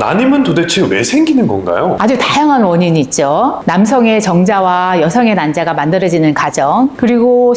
난임은 도대체 왜 생기는 건가요? 아주 다양한 원인이 있죠. 남성의 정자와 여성의 난자가 만들어지는 과정, 그리고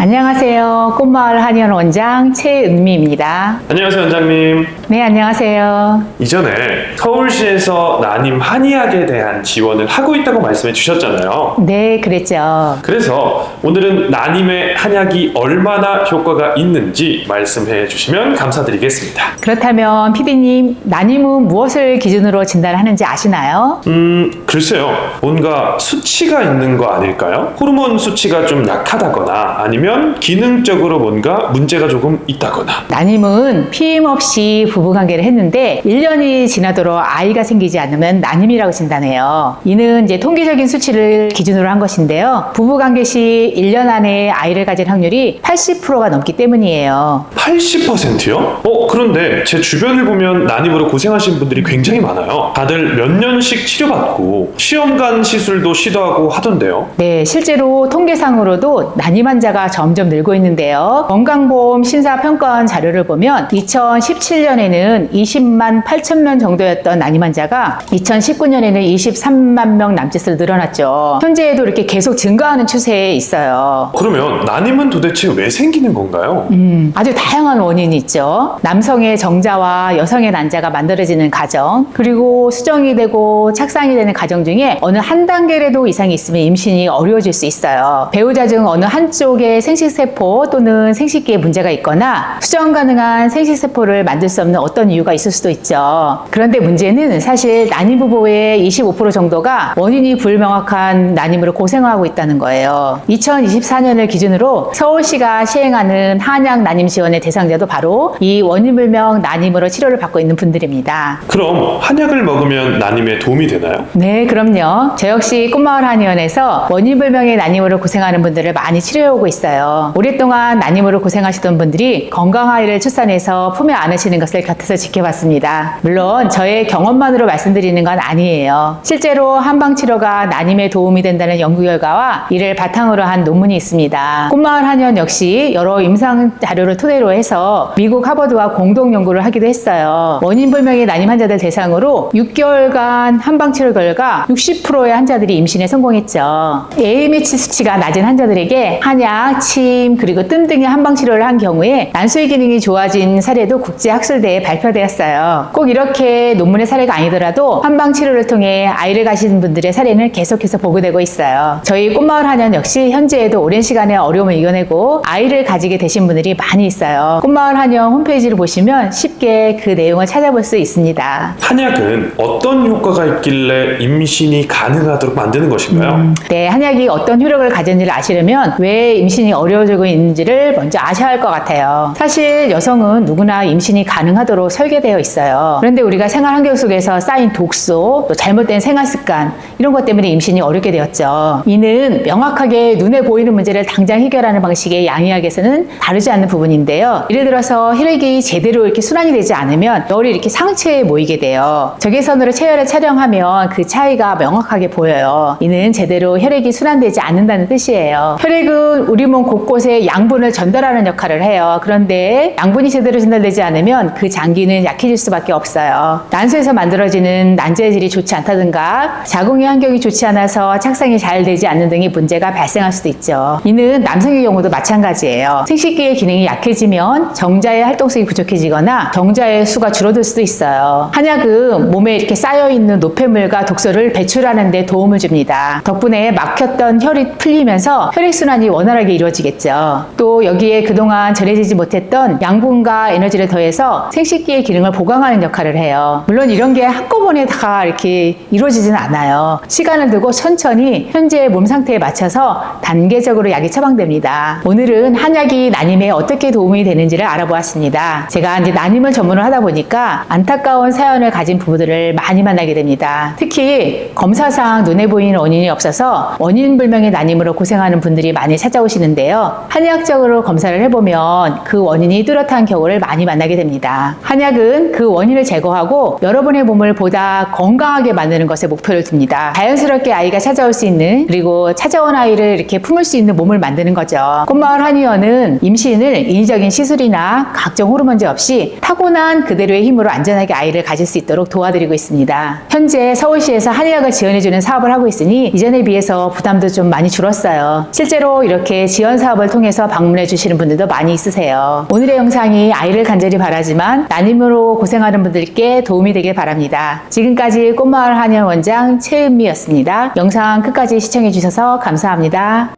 안녕하세요. 꽃마을 한의원 원장 최은미입니다. 안녕하세요, 원장님. 네, 안녕하세요. 이전에 서울시에서 난임 한의학에 대한 지원을 하고 있다고 말씀해 주셨잖아요. 네, 그랬죠. 그래서 오늘은 난임의 한약이 얼마나 효과가 있는지 말씀해 주시면 감사드리겠습니다. 그렇다면 피디님, 난임은 무엇을 기준으로 진단하는지 아시나요? 음, 글쎄요. 뭔가 수치가 있는 거 아닐까요? 호르몬 수치가 좀 약하다거나 아니면 기능적으로 뭔가 문제가 조금 있다거나. 난임은 피임 없이 부부관계를 했는데 1년이 지나도록 아이가 생기지 않으면 난임이라고 진단해요. 이는 이제 통계적인 수치를 기준으로 한 것인데요. 부부관계 시 1년 안에 아이를 가질 확률이 80%가 넘기 때문이에요. 80%요? 어, 그런데 제 주변을 보면 난임으로 고생하신 분들이 굉장히 많아요. 다들 몇 년씩 치료받고 시험관 시술도 시도하고 하던데요. 네, 실제로 통계상으로도 난임 환자가 점점 늘고 있는데요. 건강보험 심사평가원 자료를 보면 2017년에는 20만 8천 명 정도였던 난임 환자가 2019년에는 23만 명 남짓으로 늘어났죠. 현재에도 이렇게 계속 증가하는 추세에 있어요. 그러면 난임은 도대체 왜 생기는 건가요? 음, 아주 다양한 원인이 있죠. 남성의 정자와 여성의 난자가 만들어지는 과정, 그리고 수정이 되고 착상이 되는 과정 중에 어느 한 단계라도 이상이 있으면 임신이 어려워질 수 있어요. 배우자 중 어느 한쪽에 생식세포 또는 생식기에 문제가 있거나 수정 가능한 생식세포를 만들 수 없는 어떤 이유가 있을 수도 있죠. 그런데 문제는 사실 난임 부부의 25% 정도가 원인이 불명확한 난임으로 고생하고 있다는 거예요. 2024년을 기준으로 서울시가 시행하는 한약 난임 지원의 대상자도 바로 이 원인불명 난임으로 치료를 받고 있는 분들입니다. 그럼 한약을 먹으면 난임에 도움이 되나요? 네, 그럼요. 저 역시 꽃마을 한의원에서 원인불명의 난임으로 고생하는 분들을 많이 치료해 오고 있어요. 오랫동안 난임으로 고생하시던 분들이 건강 아이를 출산해서 품에 안으시는 것을 곁에서 지켜봤습니다. 물론 저의 경험만으로 말씀드리는 건 아니에요. 실제로 한방 치료가 난임에 도움이 된다는 연구 결과와 이를 바탕으로 한 논문이 있습니다. 꽃마을 한의원 역시 여러 임상 자료를 토대로 해서 미국 하버드와 공동 연구를 하기도 했어요. 원인 불명의 난임 환자들 대상으로 6개월간 한방 치료 결과 60%의 환자들이 임신에 성공했죠. AMH 수치가 낮은 환자들에게 한약, 침, 그리고 뜸 등의 한방 치료를 한 경우에 난소의 기능이 좋아진 사례도 국제 학술대에 발표되었어요. 꼭 이렇게 논문의 사례가 아니더라도 한방 치료를 통해 아이를 가신 분들의 사례는 계속해서 보고되고 있어요. 저희 꽃마을 한의원 역시 현재에도 오랜 시간의 어려움을 이겨내고 아이를 가지게 되신 분들이 많이 있어요. 꽃마을 한의원 홈페이지를 보시면 쉽게 그 내용을 찾아볼 수 있습니다. 한약은 어떤 효과가 있길래 임신이 가능하도록 만드는 것인가요? 네, 한약이 어떤 효력을 가졌는지를 아시려면 왜 임신이 어려워지고 있는지를 먼저 아셔야 할 것 같아요. 사실 여성은 누구나 임신이 가능하도록 설계되어 있어요. 그런데 우리가 생활 환경 속에서 쌓인 독소, 또 잘못된 생활 습관 이런 것 때문에 임신이 어렵게 되었죠. 이는 명확하게 눈에 보이는 문제를 당장 해결하는 방식의 양의학에서는 다르지 않는 부분인데요. 예를 들어서 혈액이 제대로 이렇게 순환이 되지 않으면 열이 이렇게 상체에 모이게 돼요. 적외선으로 체열을 촬영하면 그 차이가 명확하게 보여요. 이는 제대로 혈액이 순환되지 않는다는 뜻이에요. 혈액은 우리 몸 곳곳에 양분을 전달하는 역할을 해요. 그런데 양분이 제대로 전달되지 않으면 그 장기는 약해질 수밖에 없어요. 난소에서 만들어지는 난자의 질이 좋지 않다든가 자궁의 환경이 좋지 않아서 착상이 잘 되지 않는 등의 문제가 발생할 수도 있죠. 이는 남성의 경우도 마찬가지예요. 생식기의 기능이 약해지면 정자의 활동성이 부족해지거나 정자의 수가 줄어들 수도 있어요. 한약은 몸에 이렇게 쌓여있는 노폐물과 독소를 배출하는 데 도움을 줍니다. 덕분에 막혔던 혈이 풀리면서 혈액순환이 원활하게 이루어 지겠죠. 또 여기에 그동안 전해지지 못했던 양분과 에너지를 더해서 생식기의 기능을 보강하는 역할을 해요. 물론 이런 게 한꺼번에 다 이렇게 이루어지지는 않아요. 시간을 두고 천천히 현재의 몸 상태에 맞춰서 단계적으로 약이 처방됩니다. 오늘은 한약이 난임에 어떻게 도움이 되는지를 알아보았습니다. 제가 이제 난임을 전문으로 하다 보니까 안타까운 사연을 가진 부부들을 많이 만나게 됩니다. 특히 검사상 눈에 보이는 원인이 없어서 원인 불명의 난임으로 고생하는 분들이 많이 찾아오시는데 있는데요. 한의학적으로 검사를 해보면 그 원인이 뚜렷한 경우를 많이 만나게 됩니다. 한약은 그 원인을 제거하고 여러분의 몸을 보다 건강하게 만드는 것에 목표를 둡니다. 자연스럽게 아이가 찾아올 수 있는 그리고 찾아온 아이를 이렇게 품을 수 있는 몸을 만드는 거죠. 꽃마을 한의원은 임신을 인위적인 시술이나 각종 호르몬제 없이 타고난 그대로의 힘으로 안전하게 아이를 가질 수 있도록 도와드리고 있습니다. 현재 서울시에서 한의학을 지원해주는 사업을 하고 있으니 이전에 비해서 부담도 좀 많이 줄었어요. 실제로 이렇게 지원 사업을 통해서 방문해 주시는 분들도 많이 있으세요. 오늘의 영상이 아이를 간절히 바라지만 난임으로 고생하는 분들께 도움이 되길 바랍니다. 지금까지 꽃마을 한의원 원장 최은미였습니다. 영상 끝까지 시청해 주셔서 감사합니다.